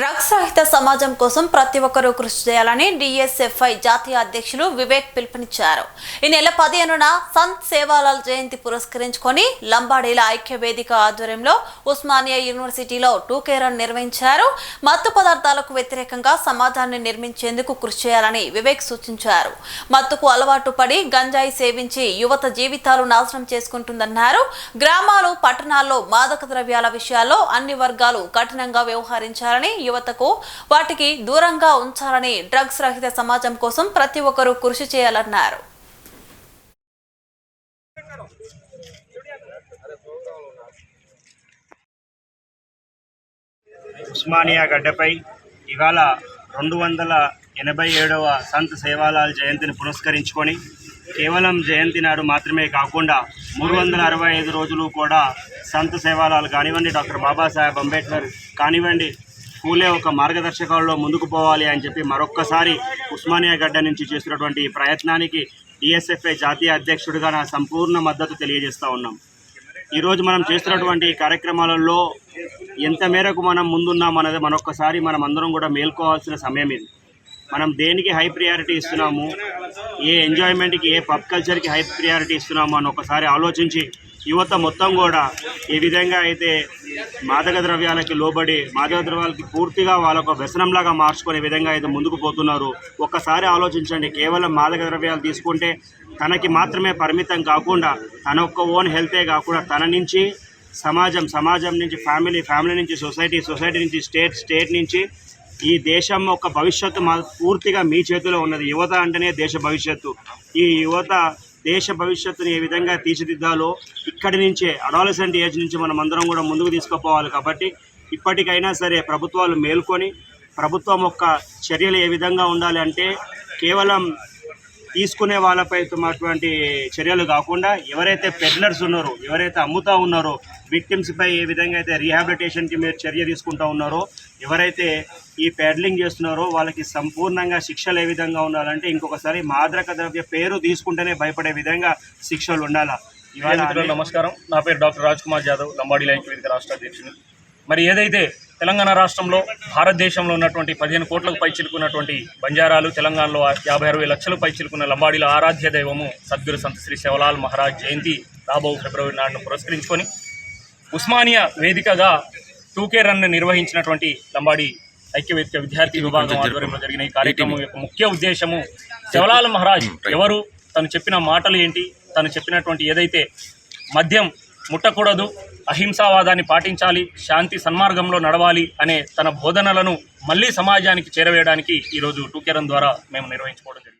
Drugs రహిత సమాజం కోసం ప్రతి ఒక్కరూ కృషి చేయాలని డిఎస్ఎఫ్ఐ జాతీయ అధ్యక్షులు వివేక్ పిలుపునిచ్చారు. ఈ నెల పదిహేనున సంత్ సేవాలాల్ జయంతి పురస్కరించుకొని లంబాడీల ఐక్య వేదిక ఆధ్వర్యంలో ఉస్మానియా యూనివర్సిటీలో టూకే రన్ నిర్వహించారు. మత్తు పదార్థాలకు వ్యతిరేకంగా సమాజాన్ని నిర్మించేందుకు కృషి చేయాలని వివేక్ సూచించారు. మత్తుకు అలవాటు పడి గంజాయి సేవించి యువత జీవితాలు నాశనం చేసుకుంటుందన్నారు. గ్రామాలు పట్టణాల్లో మాదక ద్రవ్యాల విషయాల్లో అన్ని వర్గాలు కఠినంగా వ్యవహరించాలని యువతకు వాటికి దూరంగా ఉంచాలని డ్రగ్స్ రహిత సమాజం కోసం ప్రతి ఒక్కరూ కృషి చేయాలన్నారు. ఉస్మానియా గడ్డపై ఇవాళ రెండు వందల ఎనభై ఏడవ సంత్ సేవాలాల్ జయంతిని పురస్కరించుకొని కేవలం జయంతి నాడు మాత్రమే కాకుండా మూడు వందల అరవై ఐదు రోజులు కూడా సంత్ సేవాలాలు కానివ్వండి డాక్టర్ బాబాసాహెబ్ అంబేద్కర్ కానివ్వండి స్కూలే ఒక మార్గదర్శకాల్లో ముందుకు పోవాలి అని చెప్పి మరొక్కసారి ఉస్మానియా గడ్డ నుంచి చేస్తున్నటువంటి ప్రయత్నానికి డిఎస్ఎఫ్ఐ జాతీయ అధ్యక్షుడిగా నా సంపూర్ణ మద్దతు తెలియజేస్తూ ఉన్నాం. ఈరోజు మనం చేస్తున్నటువంటి కార్యక్రమాలలో ఎంత మేరకు మనం ముందున్నాం అన్నది మనొక్కసారి మనం అందరం కూడా మేల్కోవాల్సిన సమయం ఇది. మనం దేనికి హై ప్రియారిటీ ఇస్తున్నాము? ఏ ఎంజాయ్మెంట్కి ఏ పబ్ కల్చర్కి హై ప్రియారిటీ ఇస్తున్నాము అని ఒకసారి ఆలోచించి యువత మొత్తం కూడా ఈ విధంగా అయితే మాదక ద్రవ్యాలకి లోబడి మాదక ద్రవ్యాలకి పూర్తిగా వాళ్ళొక వ్యసనంలాగా మార్చుకునే విధంగా అయితే ముందుకు పోతున్నారు. ఒక్కసారి ఆలోచించండి కేవలం మాదక ద్రవ్యాలు తీసుకుంటే తనకి మాత్రమే పరిమితం కాకుండా తన ఒక్క ఓన్ హెల్తే కాకుండా తన నుంచి సమాజం సమాజం నుంచి ఫ్యామిలీ ఫ్యామిలీ నుంచి సొసైటీ సొసైటీ నుంచి స్టేట్ స్టేట్ నుంచి ఈ దేశం యొక్క భవిష్యత్తు మా పూర్తిగా మీ చేతిలో ఉన్నది. యువత అంటేనే దేశ భవిష్యత్తు. ఈ యువత దేశ భవిష్యత్తుని ఏ విధంగా తీర్చిదిద్దాలో ఇక్కడి నుంచే అడాలసెంట్ ఏజ్ నుంచి మనం అందరం కూడా ముందుకు తీసుకుపోవాలి కాబట్టి ఇప్పటికైనా సరే ప్రభుత్వాలు మేల్కొని ప్రభుత్వం యొక్క చర్యలు ఏ విధంగా ఉండాలి అంటే కేవలం తీసుకునే వాళ్ళపై అటువంటి చర్యలు కాకుండా ఎవరైతే పెడ్లర్స్ ఉన్నారో ఎవరైతే అమ్ముతా ఉన్నారో విక్టిమ్స్పై ఏ విధంగా అయితే రీహాబిలిటేషన్కి మీరు చర్య తీసుకుంటా ఉన్నారో ఎవరైతే ఈ పెడ్లింగ్ చేస్తున్నారో వాళ్ళకి సంపూర్ణంగా శిక్షలు ఏ విధంగా ఉండాలంటే ఇంకొకసారి మాదక ద్రవ్య పేరు తీసుకుంటేనే భయపడే విధంగా శిక్షలు ఉండాలా? ఇవాళ నమస్కారం. నా పేరు డాక్టర్ రాజ్ కుమార్ జాదవ్. లంబాడి లైక్ వేదిక రాష్ట్ర అధ్యక్షుడు మరి ఏదైతే తెలంగాణ రాష్ట్రంలో భారతదేశంలో ఉన్నటువంటి పదిహేను కోట్లకు పై చిలుకున్నటువంటి బంజారాలు తెలంగాణలో యాభై అరవై లక్షల పై చిలుకున్న లంబాడీల ఆరాధ్య దైవము సద్గురు సంత శ్రీ శివలాల్ మహారాజ్ జయంతి రాబో ఫిబ్రవరి నాడును పురస్కరించుకొని ఉస్మానియా వేదికగా టూకే రన్ నిర్వహించినటువంటి లంబాడి ఐక్యవేదిక విద్యార్థి విభాగం ఆధ్వర్యంలో జరిగిన ఈ కార్యక్రమం యొక్క ముఖ్య ఉద్దేశము శివలాల్ మహారాజ్ ఎవరు? తను చెప్పిన మాటలు ఏంటి? తను చెప్పినటువంటి ఏదైతే మద్యం ముట్టకూడదు. అహింసావాదాన్ని పాటించాలి. శాంతి సన్మార్గంలో నడవాలి అనే తన బోధనలను మళ్ళీ సమాజానికి చేరవేయడానికి ఈరోజు టూకెరన్ ద్వారా మేము నిర్వహించుకోవడం జరిగింది.